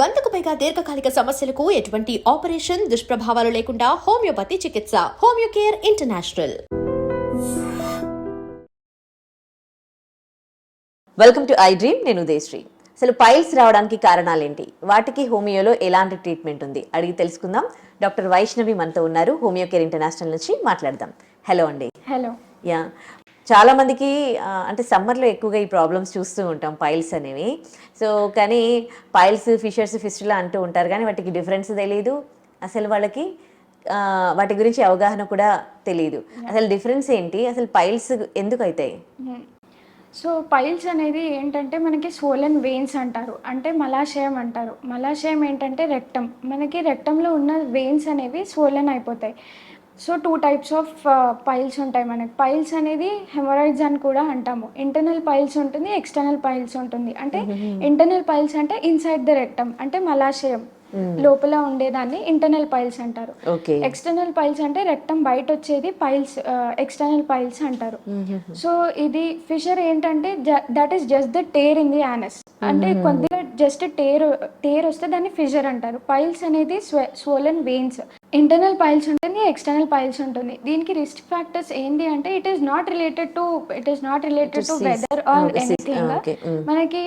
వందకు పైగా దీర్ఘకాలిక సమస్యలకు ఎటువంటి ఆపరేషన్ దుష్ప్రభావాలు లేకుండా హోమియోపతి చికిత్స Homeocare international. Welcome to iDream నేను ఉదయశ్రీ. అసలు పైల్స్ రావడానికి కారణాలేంటి? వాటికి హోమియోలో ఎలాంటి ట్రీట్మెంట్ ఉంది? అడిగి తెలుసుకుందాం. డాక్టర్ వైష్ణవి మనతో ఉన్నారు. హోమియో కేర్ ఇంటర్నేషనల్ నుంచి మాట్లాడదాం. హలో అండి. హలో. యా. చాలా మందికి అంటే సమ్మర్లో ఎక్కువగా ఈ ప్రాబ్లమ్స్ చూస్తూ ఉంటాం పైల్స్ అనేవి. సో కానీ పైల్స్ ఫిషర్స్ ఫిస్టులా అంటూ ఉంటారు. కానీ వాటికి డిఫరెన్స్ తెలియదు అసలు వాళ్ళకి వాటి గురించి అవగాహన కూడా తెలియదు అసలు డిఫరెన్స్ ఏంటి? అసలు పైల్స్ ఎందుకు అవుతాయి సో పైల్స్ అనేది ఏంటంటే మనకి స్వోలన్ వెయిన్స్ అంటారు. అంటే మలాశయం అంటారు. మలాశయం ఏంటంటే రెక్టం మనకి రెక్టంలో ఉన్న వెయిన్స్ అనేవి స్వోలన్ అయిపోతాయి. So two types of piles ఉంటాయి మనకి. పైల్స్ అనేది హెమరాయిడ్స్ అని కూడా అంటాము. ఇంటర్నల్ పైల్స్ ఉంటుంది ఎక్స్టర్నల్ పైల్స్ ఉంటుంది. అంటే ఇంటర్నల్ పైల్స్ అంటే ఇన్సైడ్ ద రెక్టం అంటే మలాశయం. లోపల ఉండేదాన్ని ఇంటర్నల్ పైల్స్ అంటారు. ఎక్స్టర్నల్ పైల్స్ అంటే రెక్టం బయట వచ్చేది పైల్స్ ఎక్స్టర్నల్ పైల్స్ అంటారు. సో ఇది ఫిషర్ ఏంటంటే that is just the tear in the anus అంటే కొద్దిగా జస్ట్ టేర్ టేర్ వస్తే దాన్ని ఫిషర్ అంటారు. పైల్స్ అనేది స్వోలన్ వెయిన్స్ ఇంటర్నల్ పైల్స్ ఉంటుంది ఎక్స్టర్నల్ పైల్స్ ఉంటుంది దీనికి రిస్క్ ఫ్యాక్టర్స్ ఏంటి అంటే it is not related to it is not related to. Weather or. Anything. Mm. మనకి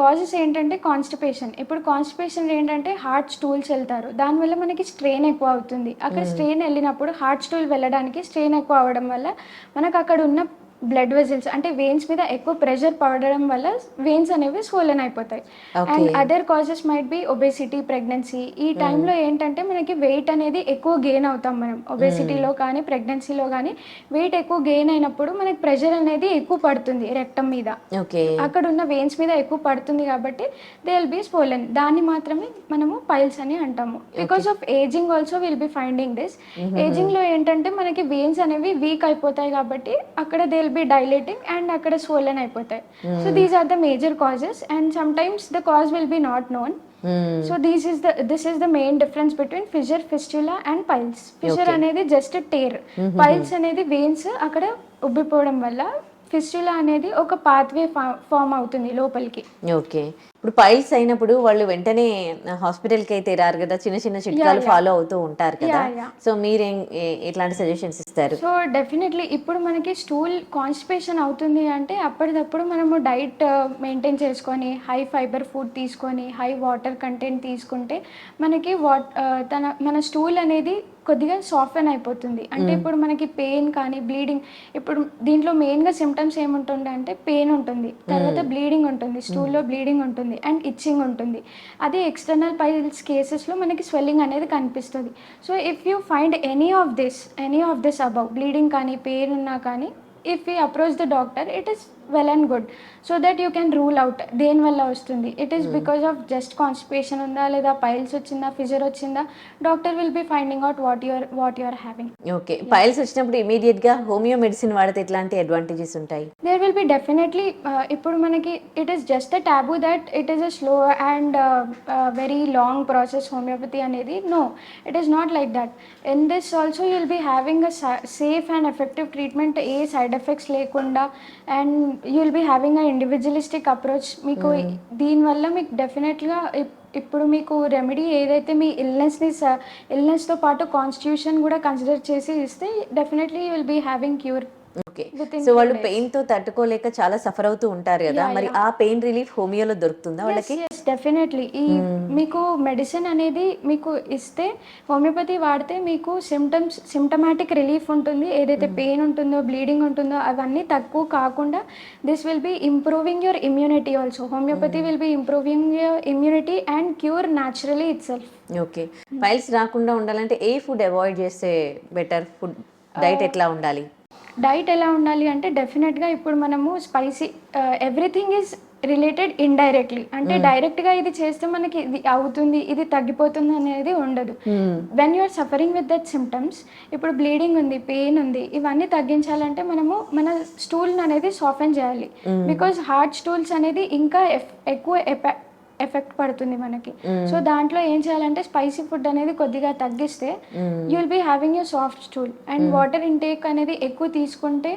కాజెస్ ఏంటంటే కాన్స్టిపేషన్ ఇప్పుడు కాన్స్టిపేషన్ ఏంటంటే హార్ట్ స్టూల్స్ వెళ్తారు దానివల్ల మనకి స్ట్రెయిన్ ఎక్కువ అవుతుంది అక్కడ స్ట్రెయిన్ వెళ్ళినప్పుడు హార్ట్ స్టూల్ వెళ్ళడానికి స్ట్రెయిన్ ఎక్కువ అవ్వడం వల్ల మనకు అక్కడ ఉన్న బ్లడ్ వెజల్స్ అంటే వెయిన్స్ మీద ఎక్కువ ప్రెషర్ పడడం వల్ల వెయిన్స్ అనేవి స్వోలన్ అయిపోతాయి. And other causes might be obesity pregnancy ఈ టైంలో ఏంటంటే మనకి వెయిట్ అనేది ఎక్కువ గెయిన్ అవుతాం మనం. ఒబేసిటీలో కానీ ప్రెగ్నెన్సీలో కానీ వెయిట్ ఎక్కువ గెయిన్ అయినప్పుడు మనకి ప్రెషర్ అనేది ఎక్కువ పడుతుంది రెక్టం మీద. అక్కడ ఉన్న వెయిన్స్ మీద ఎక్కువ పడుతుంది కాబట్టి దే విల్ బి స్పోలన్ దాన్ని మాత్రమే మనము పైల్స్ అని అంటాము. Because of ageing also will be finding this ఏజింగ్లో ఏంటంటే మనకి వెయిన్స్ అనేవి వీక్ అయిపోతాయి కాబట్టి అక్కడ they will be dilating and అక్కడ స్వోలన్ అయిపోతాయి. So these are the major causes and sometimes the cause will be not known so these is the this is the main difference between fissure fistula and piles fissure అనేది just tear piles అనేది veins అక్కడ ఉబ్బిపోవడం వల్ల fistula అనేది ఒక pathway form అవుతుంది లోపలికి. Okay ఇప్పుడు పైల్స్ అయినప్పుడు వాళ్ళు వెంటనే హాస్పిటల్కి అయితే రారు కదా చిన్న చిన్న చిట్కాలు ఫాలో అవుతూ ఉంటారు కదా. సో మీరేం ఎట్లాంటి సజెషన్స్ ఇస్తారు? సో డెఫినెట్లీ ఇప్పుడు మనకి స్టూల్ కాన్స్టిపేషన్ అవుతుంది అంటే అప్పటిదప్పుడు మనము డైట్ మెయింటైన్ చేసుకొని హై ఫైబర్ ఫుడ్ తీసుకొని హై వాటర్ కంటెంట్ తీసుకుంటే మనకి వాట్ తన మన స్టూల్ అనేది కొద్దిగా సాఫ్ట్వెన్ అయిపోతుంది. అంటే ఇప్పుడు మనకి పెయిన్ కానీ బ్లీడింగ్ ఇప్పుడు దీంట్లో మెయిన్గా సిమ్టమ్స్ ఏముంటుంది అంటే పెయిన్ ఉంటుంది. తర్వాత బ్లీడింగ్ ఉంటుంది. స్టూల్లో బ్లీడింగ్ ఉంటుంది. అండ్ ఇచ్చింగ్ ఉంటుంది. అదే ఎక్స్టర్నల్ పైల్స్ కేసెస్లో మనకి స్వెల్లింగ్ అనేది కనిపిస్తుంది. So if you find any of this any of this above bleeding కానీ పెయిన్ ఉన్నా కానీ if you approach the doctor it is well and good so that you can rule out దేని వల్ల వస్తుంది? It is because of just constipation ఉందా లేదా piles వచ్చిందా fissure వచ్చిందా? Doctor will be finding out what your what you are having okay piles వచ్చినప్పుడు ఇమీడియట్గా homeo medicine వాడితే ఎట్లాంటి అడ్వాంటేజెస్ ఉంటాయి? దేర్ విల్ బి డెఫినెట్లీ ఇప్పుడు మనకి it is just a taboo that it is a slow and very long process homeopathy అనేది. No it is not like that in this also you'll be having a safe and effective treatment A side effects లేకుండా. And you'll be having a individualistic approach మీకు దీనివల్ల మీకు డెఫినెట్గా ఇప్పుడు మీకు remedy ఏదైతే మీ ఇల్నెస్ని ఇల్నెస్తో పాటు కాన్స్టిట్యూషన్ కూడా కన్సిడర్ చేసి ఇస్తే definitely you will be having cure okay. So వాళ్ళు. పెయిన్తో తట్టుకోలేక చాలా సఫర్ అవుతూ ఉంటారు కదా. మరి. ఆ పెయిన్ రిలీఫ్ హోమియోలో దొరుకుతుందా వాళ్ళకి? డెఫినెట్లీ ఈ మీకు మెడిసిన్ అనేది మీకు ఇస్తే హోమియోపతి వాడితే మీకు సిమ్టమ్స్ సిమ్టమాటిక్ రిలీఫ్ ఉంటుంది. ఏదైతే పెయిన్ ఉంటుందో బ్లీడింగ్ ఉంటుందో అవన్నీ తక్కువ కాకుండా this will be improving your immunity also homeopathy will be improving your immunity and cure naturally itself okay piles రాకుండా ఉండాలంటే ఏ ఫుడ్ అవాయిడ్ చేస్తే బెటర్ ఫుడ్ డైట్ ఎట్లా ఉండాలి? డైట్ ఎలా ఉండాలి అంటే డెఫినెట్గా ఇప్పుడు మనము spicy everything is related indirectly. అంటే డైరెక్ట్గా ఇది చేస్తే మనకి ఇది అవుతుంది ఇది తగ్గిపోతుంది అనేది ఉండదు. When you're suffering with that symptoms ఇప్పుడు బ్లీడింగ్ ఉంది పెయిన్ ఉంది ఇవన్నీ తగ్గించాలంటే మనము మన స్టూల్ అనేది సాఫెన్ చేయాలి. బికాజ్ హార్డ్ స్టూల్స్ అనేది ఇంకా ఎఫ్- ఎక్కువ ఎఫెక్ట్ పడుతుంది మనకి. సో దాంట్లో ఏం చేయాలంటే స్పైసీ ఫుడ్ అనేది కొద్దిగా తగ్గిస్తే you will be having you soft stool and water intake అనేది ఎక్కువ తీసుకుంటే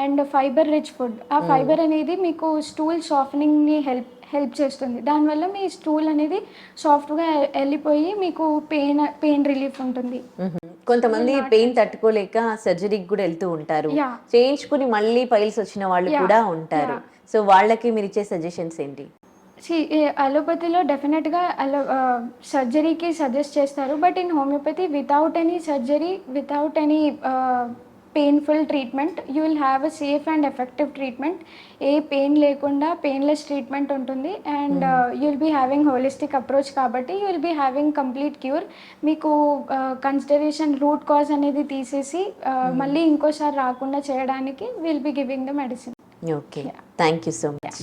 అండ్ ఫైబర్ రిచ్ ఫుడ్ ఆ ఫైబర్ అనేది మీకు స్టూల్ సాఫ్టనింగ్ని హెల్ప్ హెల్ప్ చేస్తుంది. దానివల్ల మీ స్టూల్ అనేది సాఫ్ట్గా వెళ్ళిపోయి మీకు పెయిన్ పెయిన్ రిలీఫ్ ఉంటుంది. కొంతమంది పెయిన్ తట్టుకోలేక సర్జరీకి కూడా వెళ్తూ ఉంటారు. చేయించుకుని మళ్ళీ పైల్స్ వచ్చిన వాళ్ళు. కూడా ఉంటారు. సో వాళ్ళకి మీరు ఇచ్చే సజెషన్స్ ఏంటి? అలోపతిలో డెఫినెట్గా అలో సర్జరీకి సజెస్ట్ చేస్తారు. But in homeopathy without any surgery without any painful treatment you will have a safe and effective treatment A pain లేకుండా పెయిన్లెస్ ట్రీట్మెంట్ ఉంటుంది. And you will be having holistic approach కాబట్టి you will be having complete cure మీకు consideration root cause అనేది తీసేసి uh, మళ్ళీ ఇంకోసారి రాకుండా చేయడానికి will be giving the medicine okay thank you so much